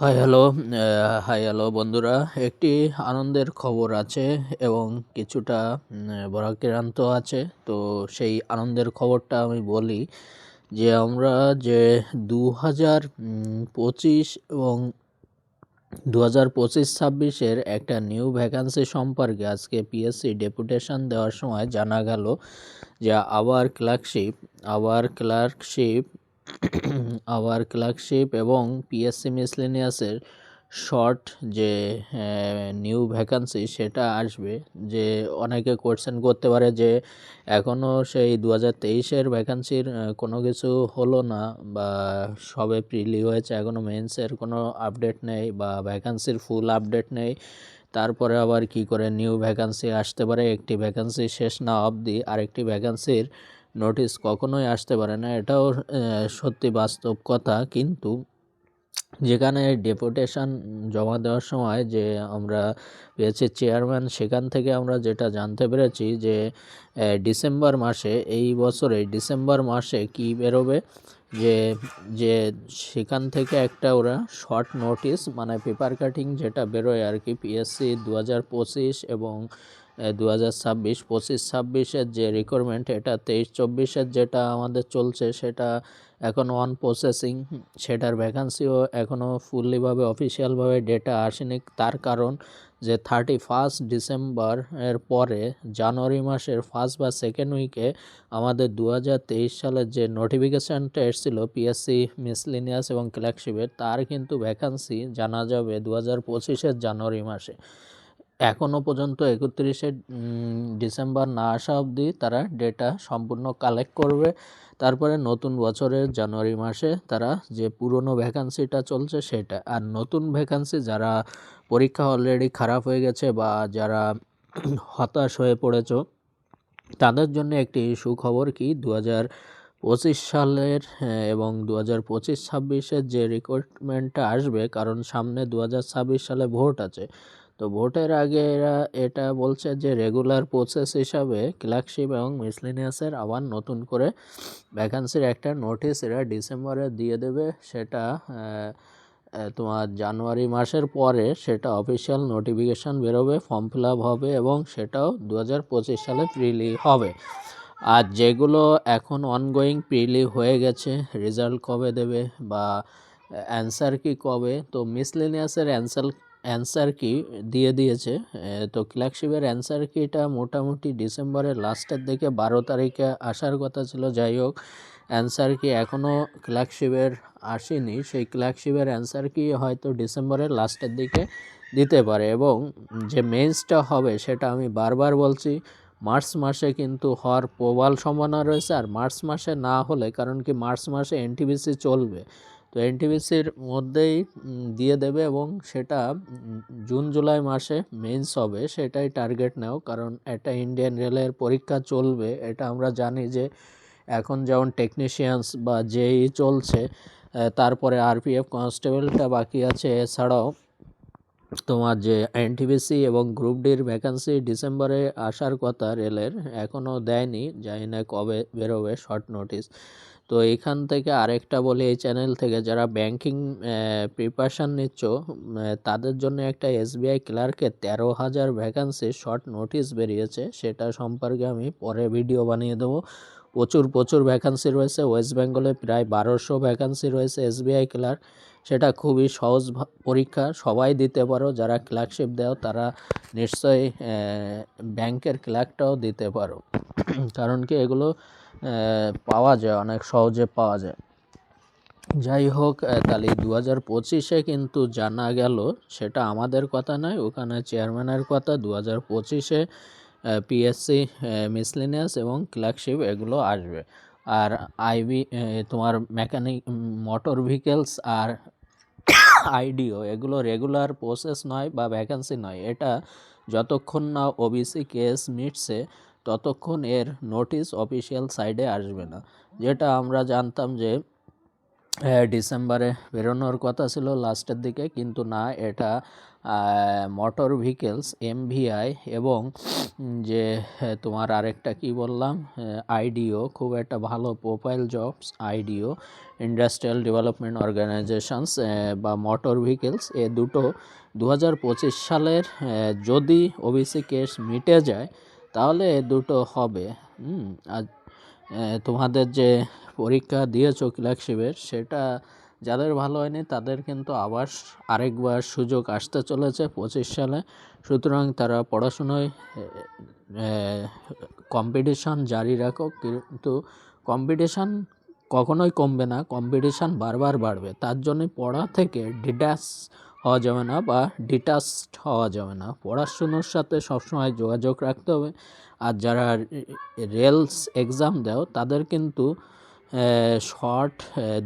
Hi hello hi hello বন্ধুরা। একটি আনন্দের খবর আছে এবং কিছুটা বরাক্রান্ত আছে। তো সেই আনন্দের খবরটা আমি বলি যে, আমরা যে দু হাজার পঁচিশ এবং দু হাজার পঁচিশ ছাব্বিশের একটা নিউ ভ্যাকান্সি সম্পর্কে আজকে পিএসসি ডেপুটেশন দেওয়ার সময় জানা গেল যে, আবার ক্লার্কশিপ আবার ক্লার্কশিপ আবার ক্লার্কশিপ এবং পিএসসি মিসলেনিয়াসের শর্ট যে নিউ ভ্যাকান্সি সেটা আসবে। যে অনেকে কোয়েশ্চেন করতে পারে যে এখনও সেই দু হাজার তেইশের ভ্যাকান্সির কোনো কিছু হলো না বা সবে প্রিলি হয়েছে এখনও মেন্সের কোনো আপডেট নেই বা ভ্যাকান্সির ফুল আপডেট নেই। তারপরে আবার কি করে নিউ ভ্যাকান্সি আসতে পারে, একটি ভ্যাকান্সি শেষ না অবধি আরেকটি ভ্যাকান্সির নোটিশ কখনোই আসতে পারে না। এটাও সত্যি বাস্তব কথা। কিন্তু যেখানে ডেপুটেশন জমা দেওয়ার সময় যে আমরা পেয়েছি চেয়ারম্যান সেখান থেকে আমরা যেটা জানতে পেরেছি যে ডিসেম্বর মাসে, এই বছরে ডিসেম্বর মাসে কি বেরোবে? যে যে সেখান থেকে একটা ওরা শর্ট নোটিশ মানে পেপার কাটিং যেটা বেরোয় আর কি পিএসসি দু হাজার পঁচিশ এবং দু হাজার ছাব্বিশ, পঁচিশ ছাব্বিশের যে রিকোয়ারমেন্ট এটা তেইশ চব্বিশের যেটা আমাদের চলছে, সেটা এখন অন প্রসেসিং সেটার ভ্যাকান্সিও এখনও ফুললিভাবে অফিসিয়ালভাবে ডেটা আসেনি। তার কারণ যে থার্টি ফার্স্ট ডিসেম্বর এর পরে জানুয়ারি মাসের ফার্স্ট বা সেকেন্ড উইকে আমাদের দু হাজার তেইশ সালের যে নোটিফিকেশানটা এসেছিল পিএসসি মিসলিনিয়াস এবং ক্লার্কশিপের তার কিন্তু ভ্যাকান্সি জানা যাবে দু হাজার পঁচিশের জানুয়ারি মাসে। এখনও পর্যন্ত একত্রিশে ডিসেম্বর না আসা অবধি তারা ডেটা সম্পূর্ণ কালেক্ট করবে। তারপরে নতুন বছরের জানুয়ারি মাসে তারা যে পুরনো ভ্যাকান্সিটা চলছে সেটা। আর নতুন ভ্যাকান্সি যারা পরীক্ষা অলরেডি খারাপ হয়ে গেছে বা যারা হতাশ হয়ে পড়েছ, তাদের জন্য একটি সুখবর কি? দু হাজার পঁচিশ সালের এবং দু হাজার পঁচিশ ছাব্বিশের যে রিক্রুটমেন্টটা আসবে, কারণ সামনে দু হাজার ছাব্বিশ সালে ভোট আছে। তো ভোটের আগে এরা এটা বলছে যে রেগুলার প্রসেস হিসাবে ক্লার্কশিপ এবং মিসলিনিয়াসের আবার নতুন করে ভ্যাকান্সির একটা নোটিশ এরা ডিসেম্বরে দিয়ে দেবে। সেটা তোমার জানুয়ারি মাসের পরে সেটা অফিসিয়াল নোটিফিকেশান বেরোবে ফর্ম ফিল হবে এবং সেটাও দু হাজার পঁচিশ সালে প্রিলি হবে। আর যেগুলো এখন অনগোয়িং প্রিলি হয়ে গেছে রেজাল্ট কবে দেবে বা অ্যান্সার কি কবে, তো মিসলেনিয়াসের অ্যান্সার অ্যান্সার কি দিয়ে দিয়েছে। তো ক্লার্কশিপের অ্যান্সার কিটা মোটামুটি ডিসেম্বরের লাস্টের দিকে বারো তারিখে আসার কথা ছিল। যাই হোক অ্যান্সার কি এখনও ক্লার্কশিপের আসেনি। সেই ক্লার্কশিপের অ্যান্সার কি হয়তো ডিসেম্বরের লাস্টের দিকে দিতে পারে এবং যে মেন্সটা হবে সেটা আমি বারবার বলছি মার্চ মাসে কিন্তু হওয়ার প্রবল সম্ভাবনা রয়েছে। আর মার্চ মাসে না হলে, কারণ কি মার্চ মাসে এনটিবিসি চলবে। তো এনটিপিসির মধ্যেই দিয়ে দেবে এবং সেটা জুন, জুলাই মাসে মেন্স হবে, সেটাই টার্গেট নাও। কারণ এটা ইন্ডিয়ান রেলের পরীক্ষা চলবে, এটা আমরা জানি যে এখন যেমন টেকনিশিয়ানস বা যেই চলছে তারপরে আরপিএফ কনস্টেবলটা বাকি আছে, এছাড়াও তোমার যে এনটিপিসি এবং গ্রুপ ডির ভ্যাকান্সি ডিসেম্বরে আসার কথা রেলের এখনও দেয়নি, জানি না কবে বেরোবে শর্ট নোটিস তো এখান থেকে আরেকটা বলি, এই চ্যানেল থেকে যারা ব্যাংকিং প্রিপারেশান নিচ্ছ তাদের জন্য একটা এসবিআই ক্লার্কের তেরো হাজার ভ্যাকান্সি শর্ট নোটিশ বেরিয়েছে। সেটা সম্পর্কে আমি পরে ভিডিও বানিয়ে দেবো। প্রচুর প্রচুর ভ্যাকান্সি রয়েছে। ওয়েস্ট বেঙ্গলে প্রায় বারোশো ভ্যাকান্সি রয়েছে এসবিআই ক্লার্ক সেটা খুবই সহজ পরীক্ষা। সবাই দিতে পারো, যারা ক্লার্কশিপ দেও, তারা নিশ্চয়ই ব্যাংকের ক্লার্কটাও দিতে পারো। কারণ কি, এগুলো পাওয়া যায়, অনেক সহজে পাওয়া যায়। যাই হোক তাহলে দু হাজার পঁচিশে কিন্তু জানা গেল, সেটা আমাদের কথা নয়, ওখানে চেয়ারম্যানের কথা দু হাজার পঁচিশে পিএসসি মিসলিনিয়াস এবং ক্লার্কশিপ এগুলো আসবে। আর আইবি তোমার মেকানিক মোটর ভেহিকেলস আর আইডিও এগুলো রেগুলার প্রসেস নয় বা ভ্যাকেন্সি নয়, এটা যতক্ষণ না ওবিসি কেস মিটছে ততক্ষণ এর নোটিশ অফিসিয়াল সাইডে আসবে না। যেটা আমরা জানতাম যে ডিসেম্বরে বেরোনোর কথা ছিল লাস্টের দিকে, কিন্তু না, এটা মোটর ভেহিকেলস এমভিআই এবং যে তোমার আরেকটা কি বললাম আইডিও খুব একটা ভালো profile jobs IDO industrial development organisations বা মোটর ভেহিকেলস এ দুটো দু হাজার পঁচিশ সালের যদি ওবিসি কেস মিটে যায় তাহলে দুটো হবে। হুম, আর তোমাদের যে পরীক্ষা দিয়েছ ক্লার্কশিপের, সেটা যাদের ভালো হয়নি তাদের কিন্তু আবার আরেকবার সুযোগ আসতে চলেছে পঁচিশ সালে। সুতরাং তারা পড়াশুনোয় কম্পিটিশান জারি রাখো। কিন্তু কম্পিটিশান কখনোই কমবে না কম্পিটিশান বারবার বাড়বে। তার জন্য পড়া থেকে ডিটাচ হওয়া যাবে না বা ডিটাচড হওয়া যাবে না। পড়াশুনোর সাথে সবসময় যোগাযোগ রাখতে হবে। আর যারা রেলস এক্সাম দাও, তাদের কিন্তু শর্ট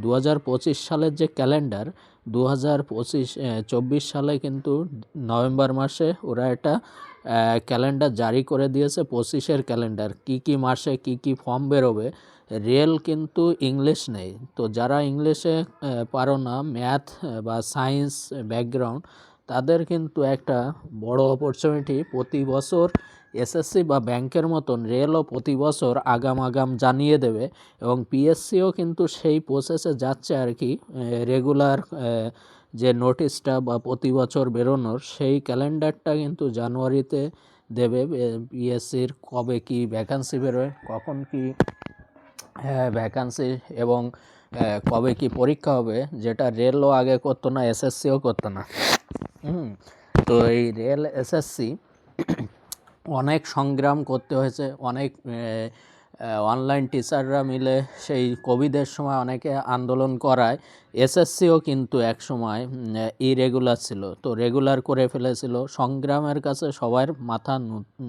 দু হাজার পঁচিশ সালের যে ক্যালেন্ডার দু হাজার সালে কিন্তু নভেম্বর মাসে ওরা একটা ক্যালেন্ডার জারি করে দিয়েছে পঁচিশের ক্যালেন্ডার। কি কি মাসে কি কি ফর্ম বেরোবে রেল কিন্তু ইংলিশ নেই। তো যারা ইংলিশে পারো না, ম্যাথ বা সায়েন্স ব্যাকগ্রাউন্ড, তাদের কিন্তু একটা বড় অপরচুনিটি প্রতি বছর এসএসসি বা ব্যাংকের মতন রেলও প্রতি বছর আগাম আগাম জানিয়ে দেবে এবং পিএসসিও কিন্তু সেই প্রসেসে যাচ্ছে আর কি রেগুলার যে নোটিশটা বা প্রতি বছর বেরোনোর সেই ক্যালেন্ডারটা কিন্তু জানুয়ারিতে দেবে পিএসসির কবে কি ভ্যাকান্সি বেরোয়, কখন কি ভ্যাকান্সি এবং কবে কি পরীক্ষা হবে যেটা রেলও আগে করতো না এসএসসিও করতো না। তো এই রেল এসএসসি অনেক সংগ্রাম করতে হয়েছে, অনেক অনলাইন টিচাররা মিলে সেই কোভিডের সময় অনেকে আন্দোলন করায়। এসএসসিও কিন্তু এক সময় ইরেগুলার ছিল, তো রেগুলার করে ফেলেছিল। সংগ্রামের কাছে সবার মাথা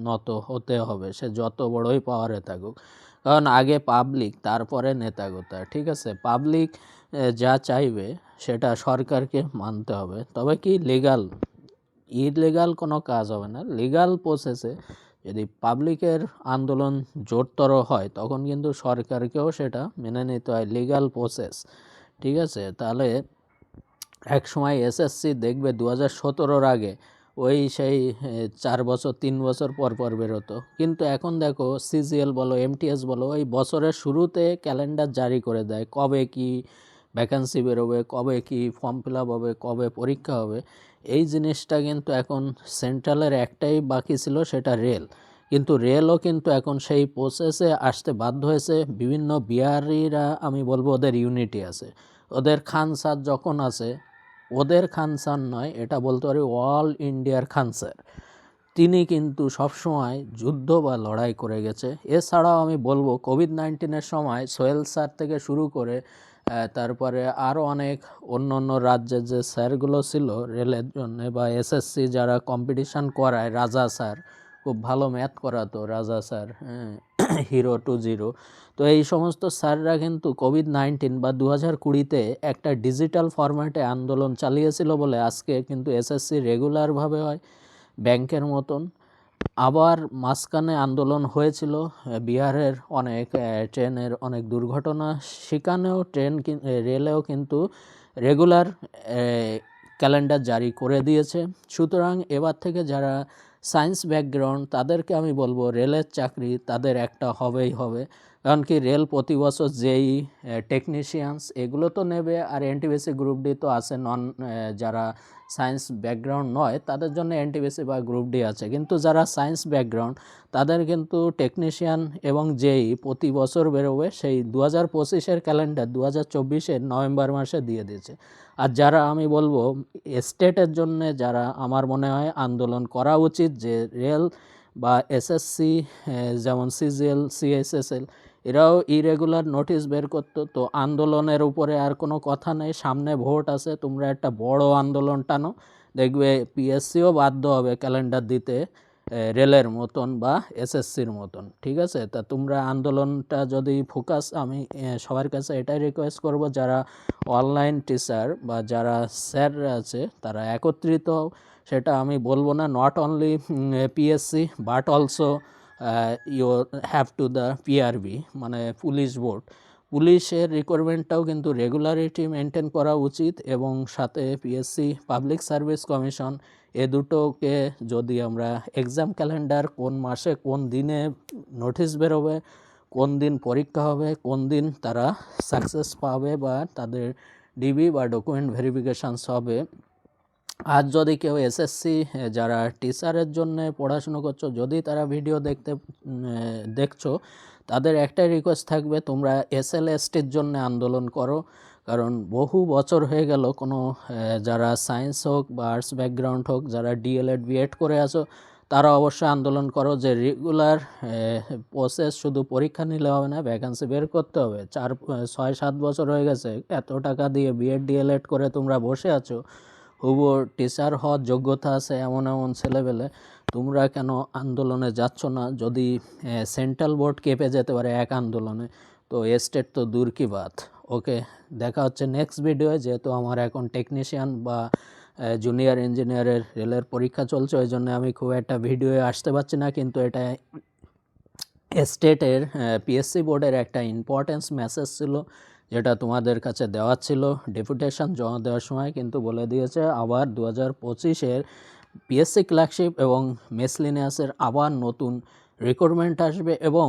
নত হতে হবে, সে যত বড়ই পাওয়ারে থাকুক। কারণ আগে পাবলিক তারপরে নেতাগোতা ঠিক আছে? পাবলিক যা চাইবে সেটা সরকারকে মানতে হবে। তবে কি লিগাল ইলিগাল কোনো কাজ হবে না। লিগাল প্রসেসে যদি পাবলিকের আন্দোলন জোরতর হয়, তখন কিন্তু সরকারকেও সেটা মেনে নিতে হয়। লিগাল প্রসেস ঠিক আছে? তাহলে এক সময় এসএসসি দেখবে দু হাজার সতেরোর আগে ওই সেই চার বছর, তিন বছর পর পর বেরোতো। কিন্তু এখন দেখো সিজিএল বলো এমটিএস বলো, ওই বছরের শুরুতে ক্যালেন্ডার জারি করে দেয়। কবে কি ভ্যাকান্সি বেরোবে, কবে কি ফর্ম ফিল আপ হবে, কবে পরীক্ষা হবে, এই জিনিসটা কিন্তু এখন সেন্ট্রালের একটাই বাকি ছিল, সেটা রেল কিন্তু রেলও কিন্তু এখন সেই প্রসেসে আসতে বাধ্য হয়েছে। বিভিন্ন বিহারিরা, আমি বলব, ওদের ইউনিটি আছে। ওদের খান স্যার যখন আছে ওদের খান স্যার নয়, এটা বলতে পারি অল ইন্ডিয়ার খান স্যার তিনি কিন্তু সবসময় যুদ্ধ বা লড়াই করে গেছে। এছাড়াও আমি বলব কোভিড নাইন্টিনের সময় সোহেল স্যার থেকে শুরু করে তারপরে আরও অনেক অন্য অন্য রাজ্যের যে স্যারগুলো ছিল, রেলের জন্য বা এসএসসি যারা কম্পিটিশান করায়, রাজা স্যার খুব ভালো ম্যাথ করাতো রাজা স্যার হ্যাঁ হিরো টু জিরো। তো এই সমস্ত স্যাররা কিন্তু কোভিড নাইন্টিন বা দু হাজার কুড়িতে একটা ডিজিটাল ফরম্যাটে আন্দোলন চালিয়েছিল বলে আজকে কিন্তু এসএসসি রেগুলারভাবে হয়, ব্যাংকের মতন। আবার মাঝখানে আন্দোলন হয়েছিল, বিহারের অনেক ট্রেনের অনেক দুর্ঘটনা। সেখানেও ট্রেন রেলেও কিন্তু রেগুলার ক্যালেন্ডার জারি করে দিয়েছে। সুতরাং এবার থেকে যারা সায়েন্স ব্যাকগ্রাউন্ড তাদেরকে আমি বলব রেলের চাকরি তাদের একটা হবেই হবে। কারণ কি রেল প্রতি বছর যেই টেকনিশিয়ানস এগুলো তো নেবে আর এনটিবিসি গ্রুপ ডি তো আছে নন যারা সায়েন্স ব্যাকগ্রাউন্ড নয়, তাদের জন্য এনটিবিসি বা গ্রুপ ডি আছে। কিন্তু যারা সায়েন্স ব্যাকগ্রাউন্ড তাদের কিন্তু টেকনিশিয়ান এবং যেই প্রতি বছর বেরোবে, সেই দু হাজার পঁচিশের ক্যালেন্ডার দু হাজার চব্বিশের নভেম্বর মাসে দিয়ে দিয়েছে। আর যারা আমি বলব, স্টেটের জন্য যারা আমার মনে হয় আন্দোলন করা উচিত, যে রেল বা এসএসসি যেমন সিজিএল সিএসএসএল এরাও ইরেগুলার নোটিশ বের করতো, তো আন্দোলনের উপরে আর কোনো কথা নেই, সামনে ভোট আছে, তোমরা একটা বড় আন্দোলন টানো, দেখবে পিএসসিও বাধ্য হবে ক্যালেন্ডার দিতে রেলের মতন বা এসএসসির মতন, ঠিক আছে? তা তোমরা আন্দোলনটা যদি ফোকাস আমি সবার কাছে এটাই রিকোয়েস্ট করব, যারা অনলাইন টিচার বা যারা স্যাররা আছে, তারা একত্রিত সেটা আমি বলব না not only PSC but also you have to the PRB মানে পুলিশ বোর্ড পুলিশের রিকোয়ারমেন্টটাও কিন্তু রেগুলারিটি মেনটেন করা উচিত এবং সাথে পিএসসি পাবলিক সার্ভিস কমিশন এ দুটোকে যদি আমরা এক্সাম ক্যালেন্ডার কোন মাসে কোন দিনে নোটিশ বেরোবে, কোন দিন পরীক্ষা হবে, কোন দিন তারা সাকসেস পাবে বা তাদের ডিবি বা ডকুমেন্ট ভেরিফিকেশানস হবে আজ যদি কেউ এসএসসি যারা টিচারের জন্য পড়াশুনো করছ, যদি তারা ভিডিও দেখতে দেখছ, তাদের একটাই রিকোয়েস্ট থাকবে, তোমরা এস এল এসটির জন্য আন্দোলন করো। কারণ বহু বছর হয়ে গেল, কোনো যারা সায়েন্স হোক বা আর্টস ব্যাকগ্রাউন্ড হোক, যারা ডিএলএড বিএড করে আছো, তারা অবশ্যই আন্দোলন করো যে রেগুলার প্রসেস শুধু পরীক্ষা নিলে হবে না ভ্যাকান্সি বের করতে হবে। চার ছয়, সাত বছর হয়ে গেছে, এত টাকা দিয়ে বিএড ডিএলএড করে তোমরা বসে আছো। হুবো টিচার হওয়ার যোগ্যতা আছে এমন এমন ছেলেবেলে তোমরা কেন আন্দোলনে যাচ্ছ না? যদি সেন্ট্রাল বোর্ড কেঁপে যেতে পারে এক আন্দোলনে, তো স্টেট তো দূর কি বাত? ওকে, দেখা হচ্ছে নেক্সট ভিডিও যেহেতু আমার এখন টেকনিশিয়ান বা জুনিয়র ইঞ্জিনিয়ারের রেলের পরীক্ষা চলছে, ওই জন্য আমি খুব একটা ভিডিওয়ে আসতে পারছি না, কিন্তু এটা স্টেটের পিএসসি বোর্ডের একটা ইম্পর্টেন্স মেসেজ ছিল। যেটা তোমাদের কাছে দেওয়া ছিল, ডেপুটেশন জমা দেওয়ার সময় কিন্তু বলে দিয়েছে, আবার দু হাজার পঁচিশের পিএসসি ক্লার্কশিপ এবং মেসলিনিয়াসের আবার নতুন রিক্রুটমেন্ট আসবে এবং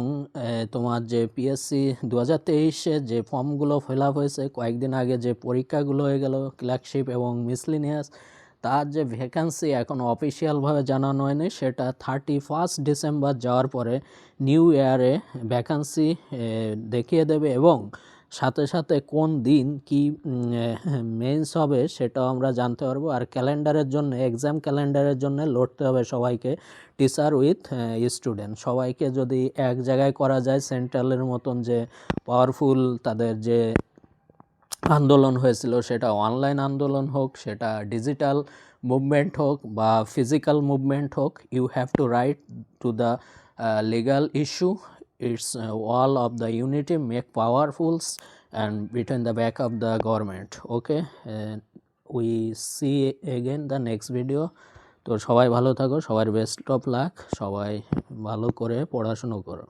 তোমার যে পিএসসি দু হাজার তেইশে যে ফর্মগুলো ফিল আপ হয়েছে, কয়েকদিন আগে যে পরীক্ষাগুলো হয়ে গেল ক্লার্কশিপ এবং মিসলিনিয়াস তার যে ভ্যাকান্সি এখনও অফিসিয়ালভাবে জানানো হয়নি, সেটা থার্টি ফার্স্ট ডিসেম্বর যাওয়ার পরে নিউ ইয়ারে ভ্যাকান্সি দেখিয়ে দেবে এবং সাথে সাথে কোন দিন কি মেন্স হবে সেটাও আমরা জানতে পারব। আর ক্যালেন্ডারের জন্য এক্সাম ক্যালেন্ডারের জন্য লড়তে হবে সবাইকে। টিচার উইথ স্টুডেন্ট সবাইকে যদি এক জায়গায় করা যায় সেন্ট্রালের মতন যে পাওয়ারফুল তাদের যে আন্দোলন হয়েছিল, সেটা অনলাইন আন্দোলন হোক, সেটা ডিজিটাল মুভমেন্ট হোক বা ফিজিক্যাল মুভমেন্ট হোক you have to right to the legal issue it's wall of the unity make powerfuls and between the back of the government okay we see again the next video তো সবাই ভালো থাকো, সবার best of luck সবাই ভালো করে পড়াশুনো করো।